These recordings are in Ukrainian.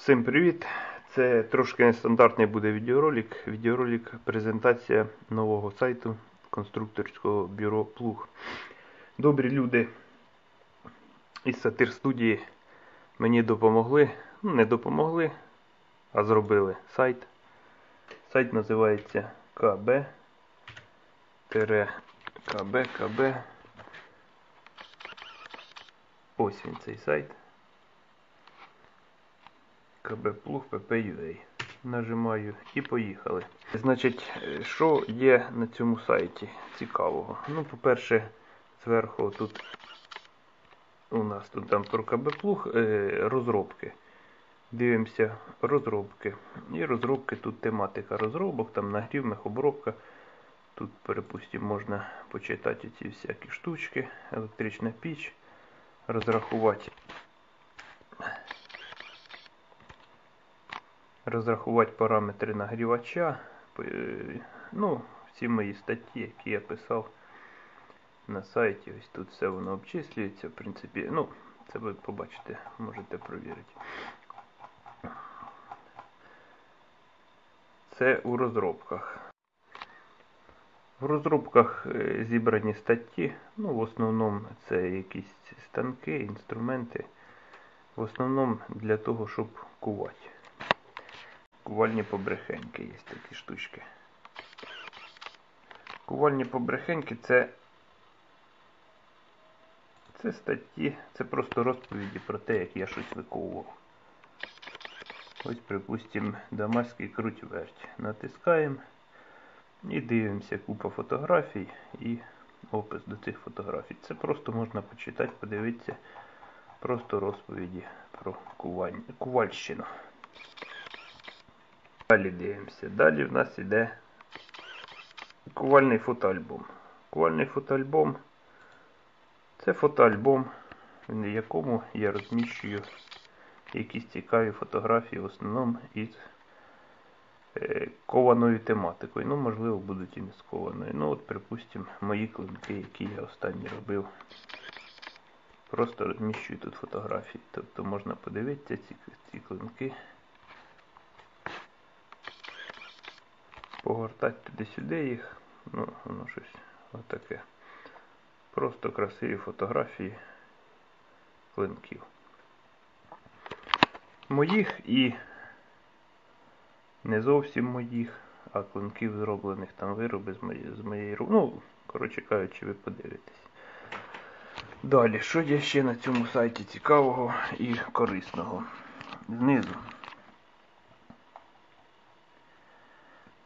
Всім привіт! Це трошки нестандартний буде відеоролик. Відеоролик презентація нового сайту конструкторського бюро Плуг. Добрі люди із сатир студії мені допомогли. Ну, не допомогли, а зробили сайт. Сайт називається КБ. КБ, КБ. Ось він цей сайт. КБ ПП.UA. Нажимаю і поїхали. Значить, що є на цьому сайті цікавого? Ну, по-перше, зверху тут у нас тут там про КБ Плуг розробки. Дивимося розробки. І розробки, тут тематика розробок, там нагрів, мехобробка. Тут, перепустимо, можна почитати ці всякі штучки, електрична піч, розрахувати. Розрахувати параметри нагрівача. Ну, всі мої статті, які я писав на сайті. Ось тут все воно обчислюється. В принципі, ну, це ви побачите, можете провірити. Це у розробках. В розробках зібрані статті. Ну, в основному це якісь станки, інструменти. В основному для того, щоб кувати. Кувальні побрехеньки є такі штучки. Кувальні побрехеньки це це статті, це просто розповіді про те, як я щось виковував. Ось, припустимо, дамаський круть верть. Натискаємо і дивимося купа фотографій і опис до цих фотографій. Це просто можна почитати, подивитися просто розповіді про кувань... кувальщину. Далі дивимося. Далі в нас іде кувальний фотоальбом. Кувальний фотоальбом це фотоальбом, в якому я розміщую якісь цікаві фотографії, в основному із е, кованою тематикою. Ну, можливо, будуть і не з кованою. Ну, от, припустимо, мої клинки, які я останні робив. Просто розміщую тут фотографії. Тобто можна подивитися ці, ці клинки. Погортати туди-сюди їх. Ну, воно щось отаке. Просто красиві фотографії клинків. Моїх і не зовсім моїх, а клинків зроблених там вироби з моєї з моєї руки. Ну, коротше кажучи, ви подивитесь. Далі, що є ще на цьому сайті цікавого і корисного? Знизу.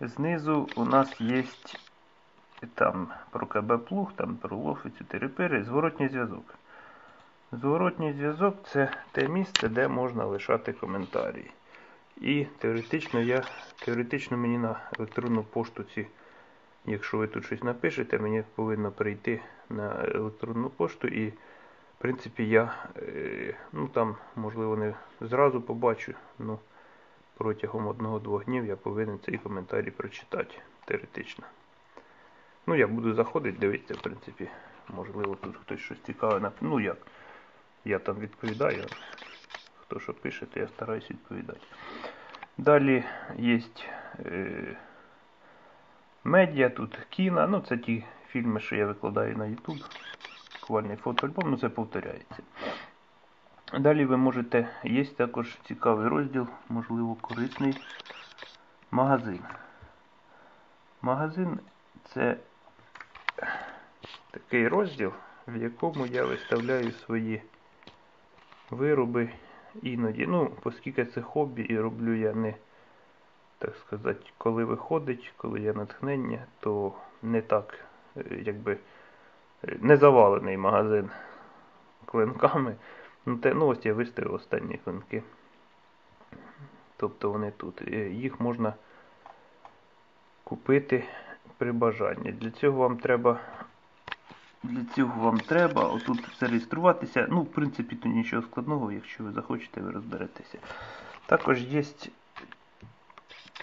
Знизу у нас є там про КБ плуг, там про лофицю, терепири, зворотній зв'язок. Зворотній зв'язок це те місце, де можна лишати коментарі. І теоретично я, теоретично мені на електронну пошту ці, якщо ви тут щось напишете, мені повинно прийти на електронну пошту і в принципі я е, ну там можливо не зразу побачу, ну протягом одного-двох днів я повинен цей коментарі прочитати теоретично. Ну, я буду заходити, дивитися, в принципі, можливо, тут хтось щось цікаве. Ну як? Я там відповідаю. Хто що пише, то я стараюсь відповідати. Далі є е, медіа, тут кіно. Ну, це ті фільми, що я викладаю на YouTube. Квальний фотоальбом, ну це повторяється. Далі ви можете, є також цікавий розділ, можливо, корисний магазин. Магазин це такий розділ, в якому я виставляю свої вироби іноді. Ну, оскільки це хобі і роблю я не, так сказати, коли виходить, коли є натхнення, то не так, е, якби не завалений магазин клинками. Ну, ну ось я виставив останні клинки. Тобто вони тут. Е, їх можна купити при бажанні. Для цього вам треба для цього вам треба отут зареєструватися. Ну, в принципі, тут нічого складного, якщо ви захочете, ви розберетеся. Також є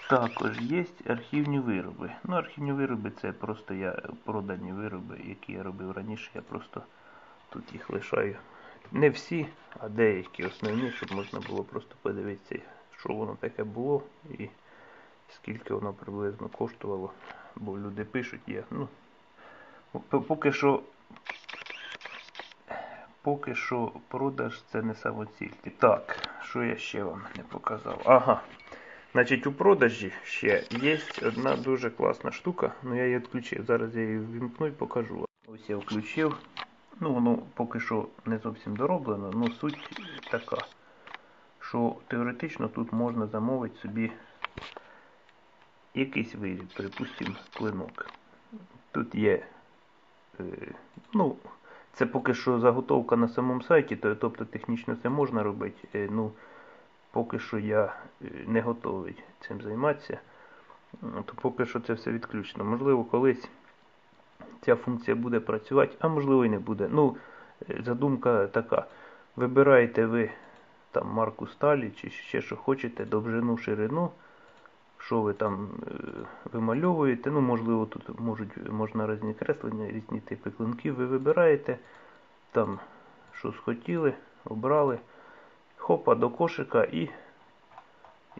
також є архівні вироби. Ну, архівні вироби це просто я продані вироби, які я робив раніше. Я просто тут їх лишаю. Не всі, а деякі основні, щоб можна було просто подивитися що воно таке було і скільки воно приблизно коштувало. Бо люди пишуть, є. Ну, поки що поки що продаж це не самоціль. Так, що я ще вам не показав? Ага. Значить, у продажі ще є одна дуже класна штука. Ну я її відключив. Зараз я її ввімкну і покажу. Ось я включив. Ну, воно поки що не зовсім дороблено, ну суть така, що теоретично тут можна замовити собі якийсь виріб, припустимо, клинок. Тут є, е, ну, це поки що заготовка на самому сайті, тобто технічно це можна робити. Е, ну, поки що я е, не готовий цим займатися, то поки що це все відключено. Можливо, колись ця функція буде працювати, а можливо і не буде. Ну, задумка така. Вибираєте ви там марку сталі чи ще що хочете, довжину, ширину, що ви там е, вимальовуєте. Ну, можливо, тут можуть, можна різні креслення, різні типи клинків. Ви вибираєте там, що схотіли, обрали. Хопа до кошика і,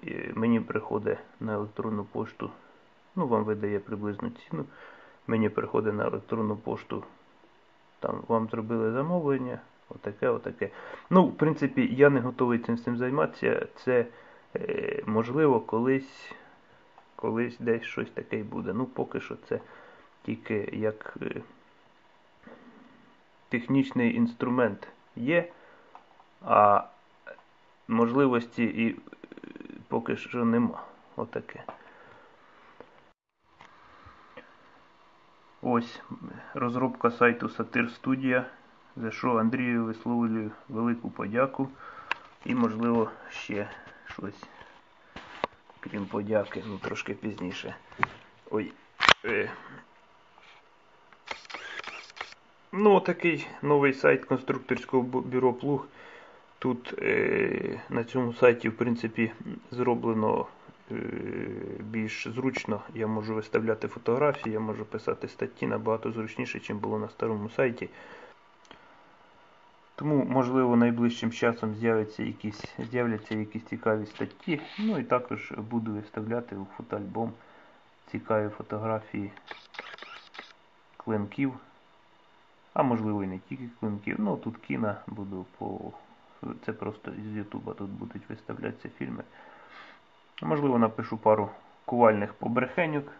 і мені приходить на електронну пошту. Ну, вам видає приблизну ціну. Мені приходить на електронну пошту. Там вам зробили замовлення, отаке, отаке. Ну, в принципі, я не готовий цим цим займатися. Це е, можливо колись, колись десь щось таке й буде. Ну, поки що це тільки як е, технічний інструмент є, а можливості і е, поки що нема. Отаке. Ось розробка сайту Сатир Студія, за що Андрію висловлюю велику подяку і, можливо, ще щось, крім подяки, ну трошки пізніше. Ой. Е. Ну, такий новий сайт конструкторського бюро Плуг. Тут е, на цьому сайті, в принципі, зроблено більш зручно. Я можу виставляти фотографії, я можу писати статті набагато зручніше, ніж було на старому сайті. Тому, можливо, найближчим часом з'являться якісь, з'являться якісь цікаві статті. Ну і також буду виставляти у фотоальбом цікаві фотографії клинків. А можливо і не тільки клинків. Ну тут кіно буду по. Це просто з Ютуба тут будуть виставлятися фільми. Можливо, напишу пару кувальних побрехеньок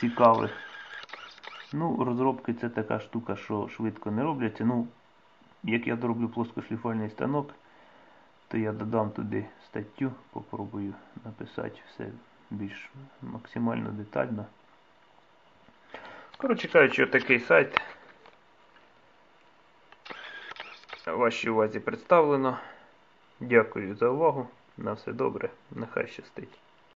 цікавих. Ну, розробки це така штука, що швидко не робляться. Ну, як я дороблю плоскошліфувальний станок, то я додам туди статтю, попробую написати все більш максимально детально. Коротше кажучи, отакий сайт. Вашій увазі представлено. Дякую за увагу. На все добре. Нехай щастить.